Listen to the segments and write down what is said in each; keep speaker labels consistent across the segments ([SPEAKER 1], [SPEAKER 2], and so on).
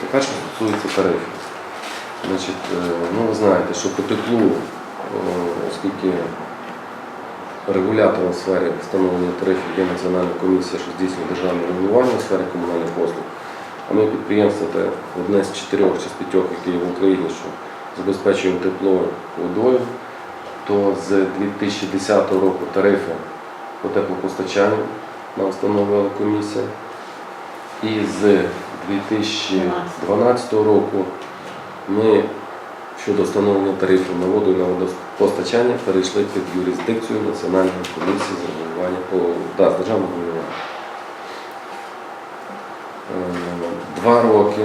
[SPEAKER 1] Тепер, що стосується тарифів. Значить, е, ну ви знаєте, що по теплу, е, оскільки регулятором у сфері встановлення тарифів є Національна комісія, що здійснює державне регулювання у сфері комунальних послуг, а ми підприємство це одне з чотирьох чи з п'ятьох, які є в Україні, що забезпечуємо тепло водою, то з 2010 року тарифи по теплопостачанню нам встановила комісія. І з 2012 року ми щодо встановлення тарифів на воду і на водопостачання перейшли під юрисдикцію Національної комісії з регулювання да, з державного регулювання. Е, Два роки.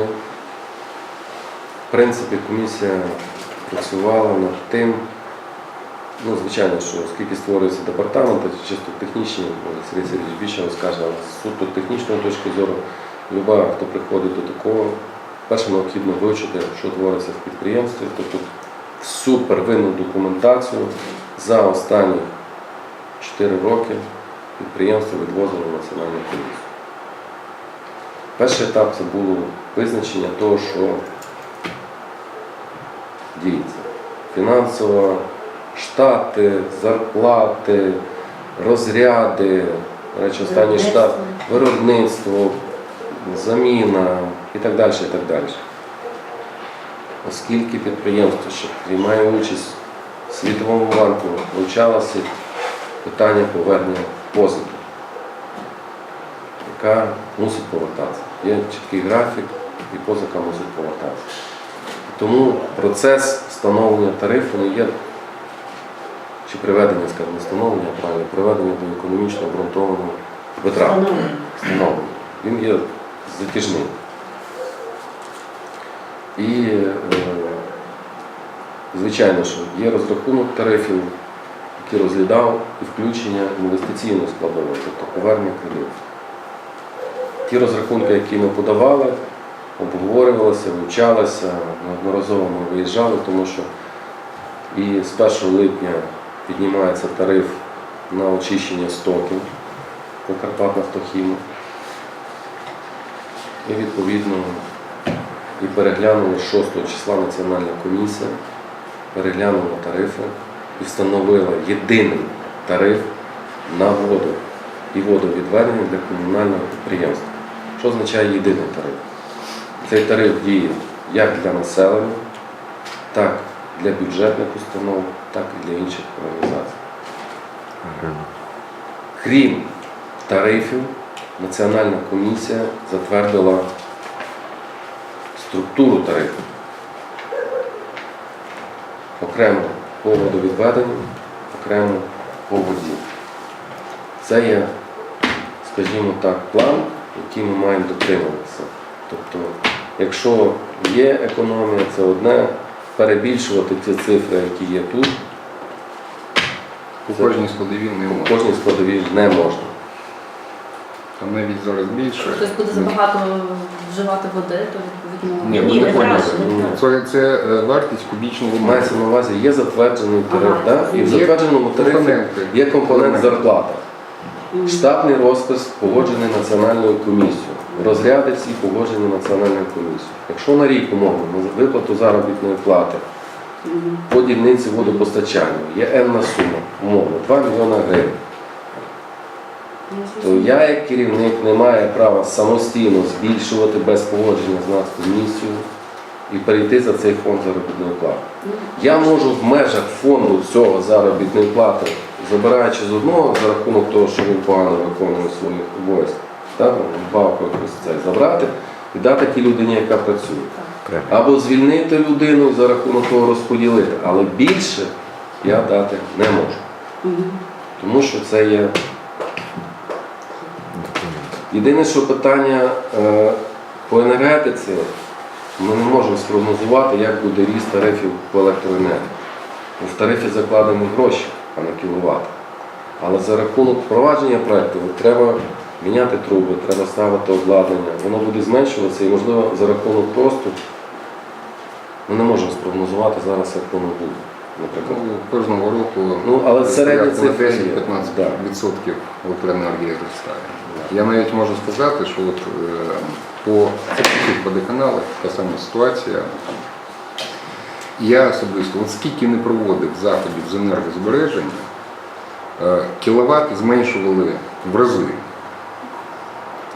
[SPEAKER 1] В принципі, комісія працювала над тим, ну, звичайно, що оскільки створюється департамент, чисто технічні, Сергій Сергійович більше розкаже, але з суто технічної точки зору, люба, хто приходить до такого, перше необхідно вивчити, що твориться в підприємстві, тобто всю первинну документацію за останні 4 роки підприємство відвозило в національну комісію. Перший етап це було визначення того, що діється. Фінансова, штати, зарплати, розряди, речі, останній штат, виробництво, заміна і так далі. і так далі. Оскільки підприємство, що приймає участь в Світовому банку, вивчалося питання повернення позики, яка мусить повертатися. Є чіткий графік і позика мусить повертатися. Тому процес встановлення тарифу не є чи приведення, скажімо, не встановлення, а правильно, приведення до економічно обґрунтованого витрат встановлення. Він є затяжним. І, е, звичайно, що є розрахунок тарифів, який розглядав і включення інвестиційної складової, тобто повернення кредитів. Ті розрахунки, які ми подавали, обговорювалися, вивчалися, неодноразово ми виїжджали, тому що і з 1 липня піднімається тариф на очищення стоків по Карпатнафтохіму. І відповідно і переглянули 6 числа Національна комісія, переглянула тарифи і встановила єдиний тариф на воду і водовідведення для комунального підприємства. Що означає єдиний тариф? Цей тариф діє як для населення, так для бюджетних установ, так і для інших організацій. Крім тарифів, Національна комісія затвердила структуру тарифів. Окремо по водовідведенню, окремо по воді. Це є, скажімо так, план, який ми маємо дотримуватися. Тобто, якщо є економія, це одне, перебільшувати ті цифри, які є тут,
[SPEAKER 2] У кожній складовій не можна.
[SPEAKER 1] кожній складовій не можна.
[SPEAKER 2] Там навіть зараз більше.
[SPEAKER 3] Хтось буде забагато вживати води, то відповідно
[SPEAKER 2] Ні, ви не поняли.
[SPEAKER 3] краще.
[SPEAKER 2] Це, це е, вартість кубічного метра.
[SPEAKER 1] Мається на увазі, є затверджений тариф,
[SPEAKER 3] Ага.
[SPEAKER 1] да? і в
[SPEAKER 2] Є
[SPEAKER 1] затвердженому тарифі
[SPEAKER 2] компоненти.
[SPEAKER 1] є компонент зарплати.
[SPEAKER 3] Мгм.
[SPEAKER 1] Штатний розпис погоджений національною комісією. Розряди всі погоджені національною комісією. Якщо на рік умовно на виплату заробітної плати по дільниці водопостачання є енна сума, умовно, 2 мільйони гривень, то я як керівник не маю права самостійно збільшувати без погодження з нас комісією і перейти за цей фонд заробітної плати. Я можу в межах фонду цього заробітної плати, забираючи з одного за рахунок того, що він погано виконує свої обов'язки, так, бабку якусь це забрати і дати тій людині, яка працює. Або звільнити людину за рахунок того розподілити, але більше я дати не можу. Тому що це є. Єдине, що питання е, по енергетиці, ми не можемо спрогнозувати, як буде ріст тарифів по електроенергії. В тарифі закладені гроші, а не кіловат. Але за рахунок впровадження проєкту треба міняти труби, треба ставити обладнання, воно буде зменшуватися і, можливо, за рахунок росту ми не можемо спрогнозувати зараз, як воно буде.
[SPEAKER 2] Ну, Кожного року
[SPEAKER 1] Ну, але середні цифри є.
[SPEAKER 2] 10-15%
[SPEAKER 1] Да.
[SPEAKER 2] електроенергії зростає. Я навіть можу сказати, що от, е, по всіх водоканалах та сама ситуація. Я особисто, от скільки не проводив заходів з енергозбереження, е, кіловат зменшували в рази.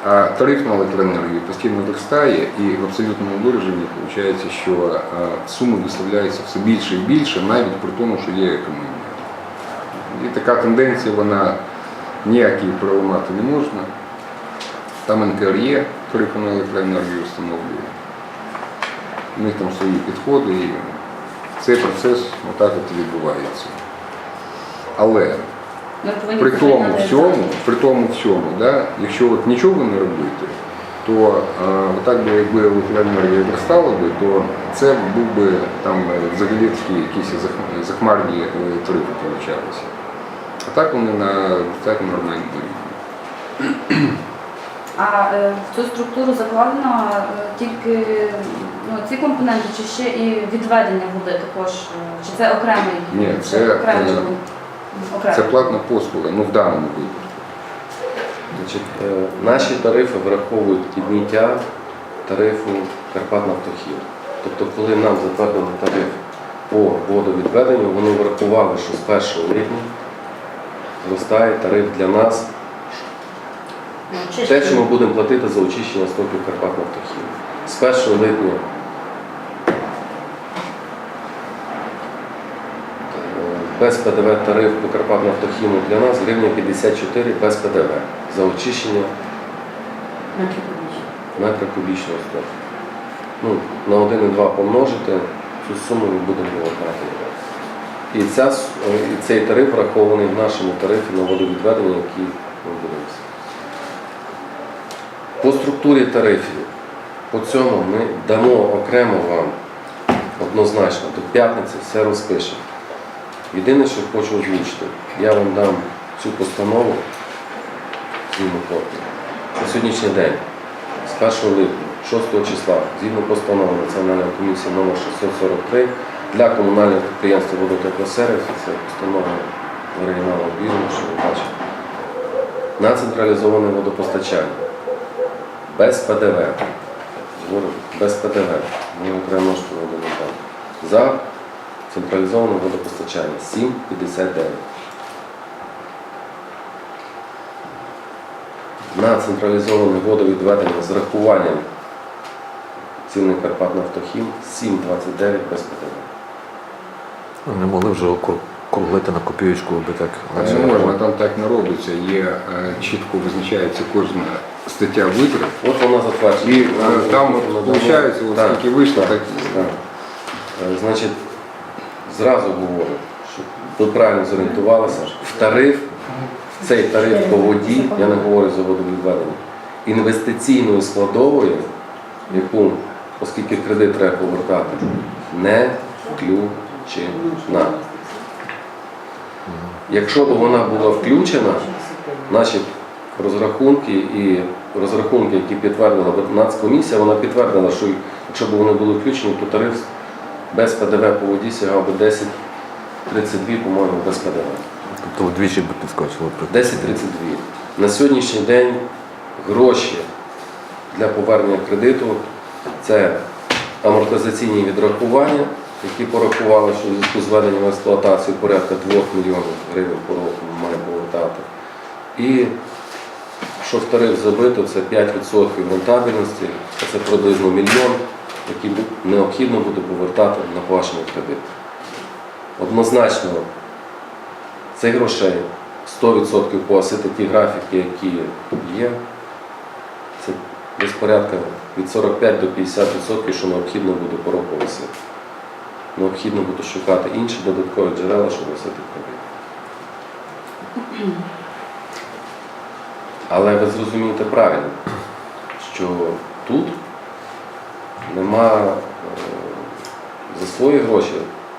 [SPEAKER 2] А тариф на електроенергію постійно зростає і в абсолютному вираженні виходить, що е, суми виставляються все більше і більше, навіть при тому, що є економія. І така тенденція, вона ніяк її переламати не можна. Там НКРЄ тарифи на електроенергію встановлює. У них там свої підходи і цей процес отак от відбувається. Але при тому всьому, при тому всьому, да, якщо от нічого не робити, то а, отак би якби електроенергія зростала би, то це був би там взагалі такі якісь захмарні е, тарифи получалися. А так вони на достатньо нормальному рівні.
[SPEAKER 3] А е, в цю структуру закладено тільки ну, ці компоненти, чи ще і відведення води також? е, Чи це окремий?
[SPEAKER 2] Ні, це,
[SPEAKER 3] окремий,
[SPEAKER 2] е,
[SPEAKER 3] окремий.
[SPEAKER 2] Це платна послуга, ну в даному випадку.
[SPEAKER 1] Значить, е, наші тарифи враховують підняття тарифу Карпатнафтохім. Тобто, коли нам затвердили тариф по водовідведенню, вони врахували, що з 1 липня зростає тариф для нас. Те, що ми будемо платити за очищення стоків Карпатнафтохім. З 1 липня без ПДВ тариф по Карпатнафтохіму для нас гривня 54 без ПДВ за очищення метра кубічного стоку. Ну, на 1,2 помножити, цю суму ми будемо повертати. І, ця, е, і цей тариф врахований в нашому тарифі на водовідведення, який ми будемо. По структурі тарифів, по цьому ми дамо окремо вам однозначно, до п'ятниці все розпишемо. Єдине, що хочу озвучити, я вам дам цю постанову згідно копії. На сьогоднішній день, з 1 липня, 6 числа, згідно постанови Національної комісії номер 643 для комунального підприємства водотеплосервісу, це постанова в оригіналу вірно, що ви бачите, на централізоване водопостачання без ПДВ. Без ПДВ. Ми окремо що водометал. За централізоване водопостачання 7,59. На централізоване водовідведення з рахуванням ціни Карпатнафтохім 7,29 без ПДВ.
[SPEAKER 4] Ну, Не могли вже округ- круглити на копієчку, аби так.
[SPEAKER 2] Не можна, там так не робиться. Є е, чітко визначається кожна стаття витрат.
[SPEAKER 1] От вона затверджена.
[SPEAKER 2] І е, там виходить, от
[SPEAKER 1] Так,
[SPEAKER 2] скільки вийшло,
[SPEAKER 1] так,
[SPEAKER 2] так
[SPEAKER 1] так. Е, Значить, зразу говорю, щоб ви правильно зорієнтувалися, в тариф, в цей тариф по воді, я не говорю за водовідведення, інвестиційною складовою, яку, оскільки кредит треба повертати, не включена. Якщо б вона була включена, наші розрахунки і розрахунки, які підтвердила Нацкомісія, вона підтвердила, що якщо б вони були включені, то тариф без ПДВ по воді сягав би 10,32, по-моєму, без ПДВ.
[SPEAKER 4] Тобто вдвічі би підскочило. при-
[SPEAKER 1] 10,32. На сьогоднішній день гроші для повернення кредиту це амортизаційні відрахування, які порахували, що в зв'язку з введенням в експлуатацію порядка 2 мільйонів гривень по року ми маємо повертати. І що в тариф забито, це 5% рентабельності, це приблизно мільйон, бу- необхідно буде повертати на погашення кредиту. Однозначно, цих грошей 100% погасити ті графіки, які є. Це десь порядка від 45 до 50%, що необхідно буде по року висити. Необхідно буде шукати інші додаткові джерела, щоб висити кредит. Але ви зрозумієте правильно, що тут нема е, за свої гроші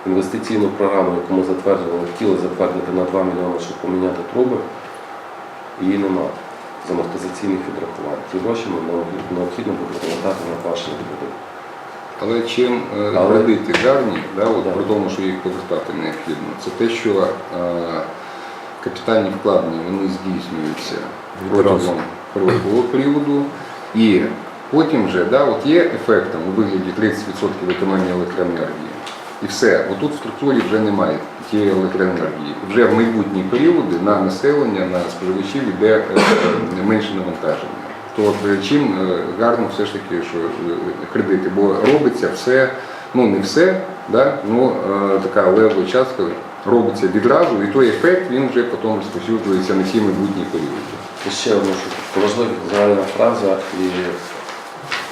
[SPEAKER 1] інвестиційну програму, яку ми затвердили, хотіли затвердити на 2 мільйони, щоб поміняти труби, її нема з амортизаційних відрахувань. Ті гроші ми необхідно- буде повертати на погашення кредиту.
[SPEAKER 2] Але чим е,
[SPEAKER 1] Але-
[SPEAKER 2] кредити гарні, да, от,
[SPEAKER 1] Так.
[SPEAKER 2] при тому, що їх повертати необхідно, це те, що е, капітальні вкладення вони здійснюються протягом періоду і Потім вже да, от є ефектом у вигляді 30% економії електроенергії. І все, отут в структурі вже немає тієї електроенергії. Вже в майбутні періоди на населення, на споживачів йде е, е, менше навантаження. То е, чим гарно все ж таки, що кредити, бо робиться все, ну не все, да, ну така левова частка робиться відразу, і той ефект він вже потім розповсюджується на ті майбутні періоди.
[SPEAKER 1] Ще одна важлива фраза і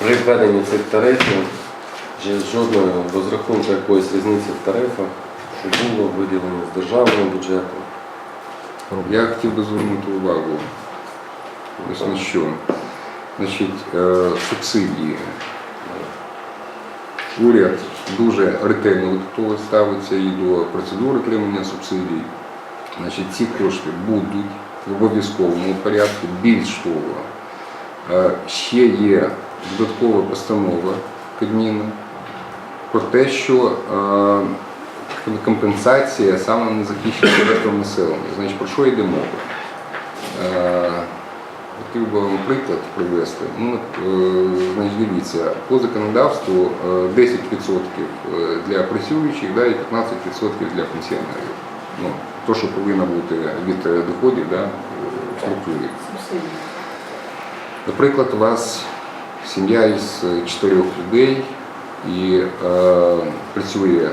[SPEAKER 1] при введенні цих тарифів жодної розрахунку якоїсь різниці в тарифах, що було виділено з державного бюджету.
[SPEAKER 2] Я хотів би звернути увагу ось на що. Значить, е, субсидії. Уряд дуже ретельно того ставиться і до процедури отримання субсидій. Значить, ці кошти будуть в обов'язковому порядку. Більш того, е, ще є додаткова постанова Кабміну про те, що е, компенсація саме на захищених верствам населення. Значить, про що йде мова? Е, Хотів би вам приклад привести. Ну, е, значить, дивіться, по законодавству е, 10% для працюючих да, і 15% для пенсіонерів. Ну, то, що повинно бути від доходів да, в структурі. Наприклад, у вас сім'я із е, чотирьох людей і е, працює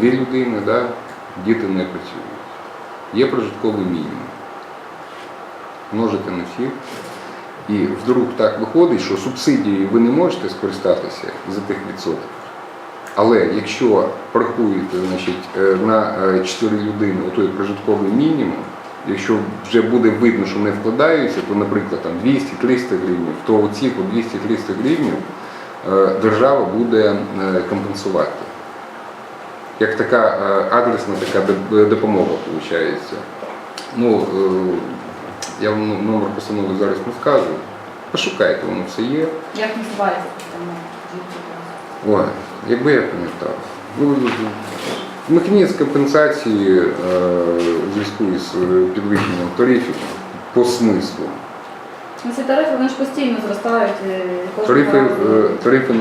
[SPEAKER 2] дві людини, да, діти не працюють. Є прожитковий мінімум. Множите на всіх. І вдруг так виходить, що субсидією ви не можете скористатися за тих відсотків. Але якщо порахуєте значить, е, на 4 людини той прожитковий мінімум, якщо вже буде видно, що не вкладаються, то, наприклад, там 200-300 гривень, то оці по 200-300 гривень держава буде е, компенсувати. Як така е, адресна така допомога виходить. Ну, е, я вам ну, номер постанови зараз не скажу. Пошукайте, воно все є.
[SPEAKER 3] Як називається постанова?
[SPEAKER 2] Ой, якби я пам'ятав. Механізм компенсації е, у зв'язку із е, підвищенням тарифів по смислу.
[SPEAKER 3] Ну, ці тарифи вони ж постійно зростають. і
[SPEAKER 2] Тарифи, е, тарифи,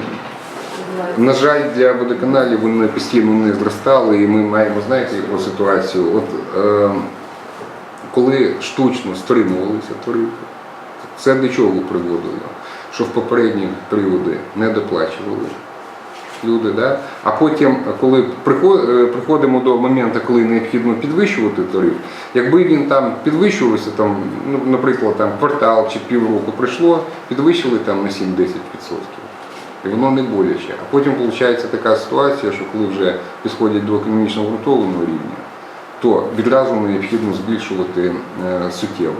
[SPEAKER 2] на жаль, для водоканалів вони постійно не зростали, і ми маємо, знаєте, яку ситуацію. От е, коли штучно стримувалися тарифи, це до чого приводило? Що в попередні періоди не доплачували люди, да? а потім, коли е, приходимо до моменту, коли необхідно підвищувати тариф, якби він там підвищувався, там, ну, наприклад, там квартал чи півроку прийшло, підвищили там на 7-10%. І воно не боляче. А потім виходить така ситуація, що коли вже підходять до економічно обґрунтованого рівня, то відразу необхідно збільшувати е, суттєво.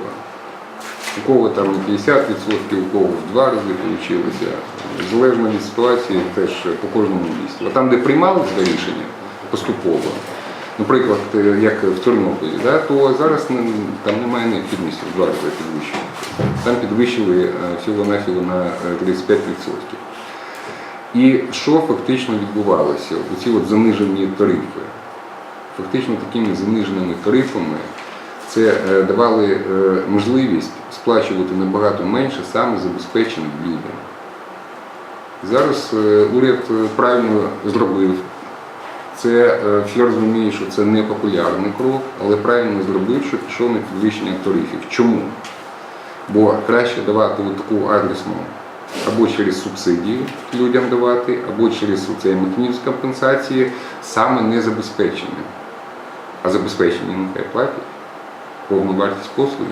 [SPEAKER 2] У кого там 50%, у кого в два рази вийшло. Залежно від ситуації, теж по кожному місці. А там, де приймалися рішення поступово, наприклад, е, як в Тернополі, да, то зараз там немає необхідності в два рази підвищувати. Там підвищили е, всього-навсього на е, 35%. І що фактично відбувалося? Оці от занижені тарифи. Фактично такими заниженими тарифами це е, давали е, можливість сплачувати набагато менше саме забезпеченим людям. Зараз е, уряд е, правильно зробив. Це е, всі розуміють, що це не популярний крок, але правильно зробив, що пішов на підвищення тарифів. Чому? Бо краще давати таку адресну або через субсидії людям давати, або через цей механізм компенсації саме незабезпеченим. А забезпечені нехай платять повну вартість послуги.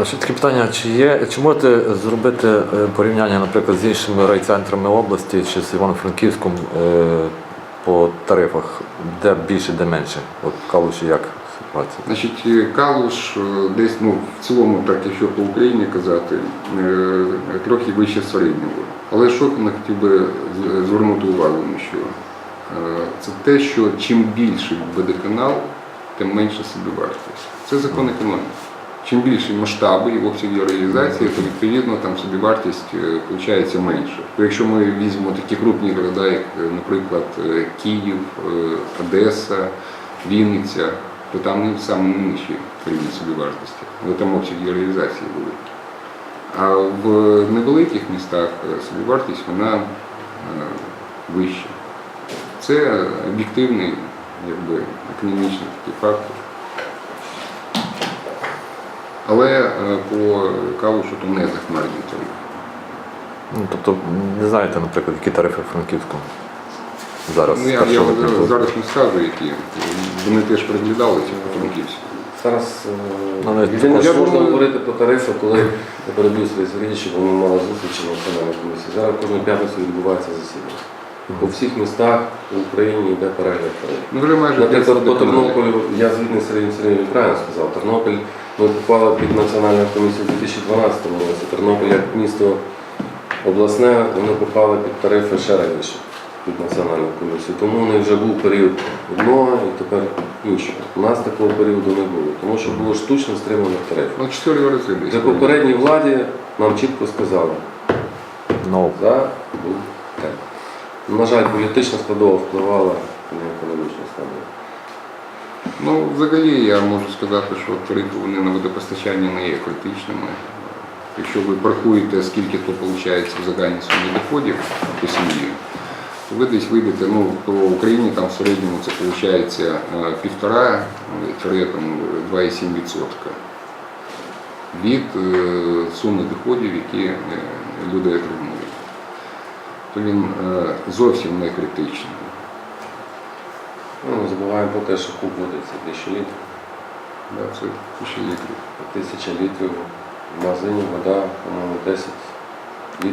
[SPEAKER 4] Е, Ще таке питання, чи є, чи можете зробити е, порівняння, наприклад, з іншими райцентрами області чи з Івано-Франківськом е, по тарифах, де більше, де менше? От Калуші як ситуація?
[SPEAKER 2] Значить, Калуш десь, ну, в цілому, так якщо по Україні казати, трохи вище середнього. Але що я хотів би звернути увагу на що? Це те, що чим більший водоканал, тим менше собівартість. Це закон економіки. Чим більші масштаби і обсяги реалізації, то відповідно там собівартість виходить менше. Якщо ми візьмемо такі крупні города, як, е, наприклад, е, Київ, е, Одеса, Вінниця, то там саме найнижчі рівні собівартості, але там обсяги реалізації великі. А в невеликих містах собівартість вона вища. Це об'єктивний якби, економічний такий фактор. Але е, по каву, що то не захмарні тарифи.
[SPEAKER 4] Ну, тобто, не знаєте, наприклад, які тарифи в Франківському зараз.
[SPEAKER 2] Ну, я, я зараз не скажу, які. Вони теж переглядалися по Франківську.
[SPEAKER 1] Зараз е,
[SPEAKER 4] Ну,
[SPEAKER 1] єдине,
[SPEAKER 2] також-
[SPEAKER 1] що можна
[SPEAKER 2] думаю-
[SPEAKER 1] говорити про тарифи, коли я переб'ю Сергій Сергійович, щоб ми мали зустрічі на національній комісії. Зараз кожну п'ятницю відбувається засідання. По всіх містах в Україні йде перегляд тарифів.
[SPEAKER 2] Ну, вже майже
[SPEAKER 1] Наприклад, по. Тернополю, я згідний з Сергієм Сергієм сказав, Тернопіль ми попали під національну комісію у 2012 році. Тернопіль як місто обласне, вони попали під тарифи ще раніше, під національну комісію. Тому у них вже був період одного і тепер іншого. У нас такого періоду не було, тому що було штучно стримано тарифи.
[SPEAKER 2] Ну, 4 рази десь.
[SPEAKER 1] Попередній владі нам чітко сказали,
[SPEAKER 4] Ну,
[SPEAKER 1] за був темп. На жаль, політична складова впливала на економічну складову.
[SPEAKER 2] Ну, взагалі я можу сказати, що тарифи на водопостачання не є критичними. Якщо ви порахуєте, скільки то виходить в загальній сумі доходів по сім'ї, то ви десь вийдете, ну, по Україні там в середньому це виходить півтора 2,7 відсотка від е, суми доходів, які е, люди отримують. То він е, зовсім не критичний.
[SPEAKER 1] Ну, не забуваємо про те, що куб води це 1000 літрів.
[SPEAKER 2] Да, це тисячі літрів.
[SPEAKER 1] Тисяча літрів в магазині вода, по-моєму, 10 літрів.